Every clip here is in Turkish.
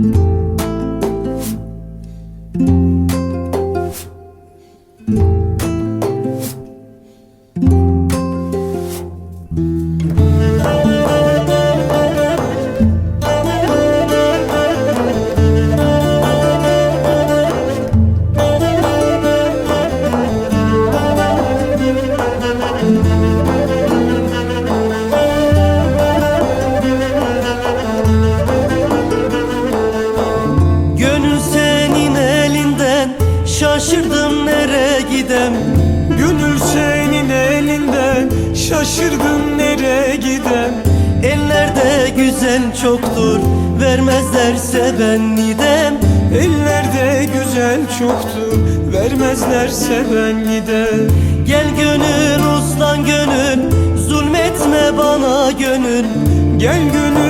Gönül Şaşırdım nereye gidem? Gönül senin elinden Şaşırdım nereye gidem? Ellerde güzel çoktur Vermezlerse ben nidem Ellerde güzel çoktur Vermezlerse ben gider Gel gönül uslan gönül Zulmetme bana gönül. Gel gönül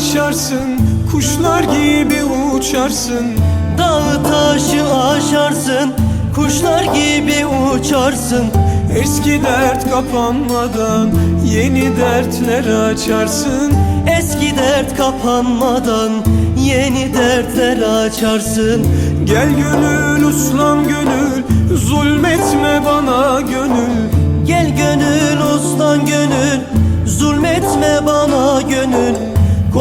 aşarsın Kuşlar gibi uçarsın Dağı taşı aşarsın Kuşlar gibi uçarsın. Eski dert kapanmadan Yeni dertler açarsın. Eski dert kapanmadan Yeni dertler açarsın. Gel gönül uslan gönül Zulmetme bana gönül. Gel gönül uslan gönül Zulmetme bana gönül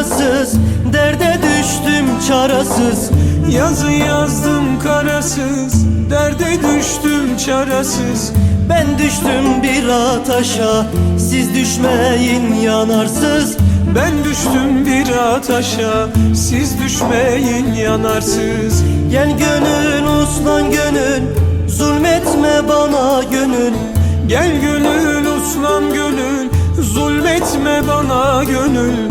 karasız Derde düştüm çarasız. Yazı yazdım karasız Derde düştüm çarasız. Ben düştüm bir ataşa Siz düşmeyin yanarsız. Ben düştüm bir ataşa Siz düşmeyin yanarsız. Gel gönül uslan gönül Zulmetme bana gönül. Gel gönül uslan gönül Zulmetme bana gönül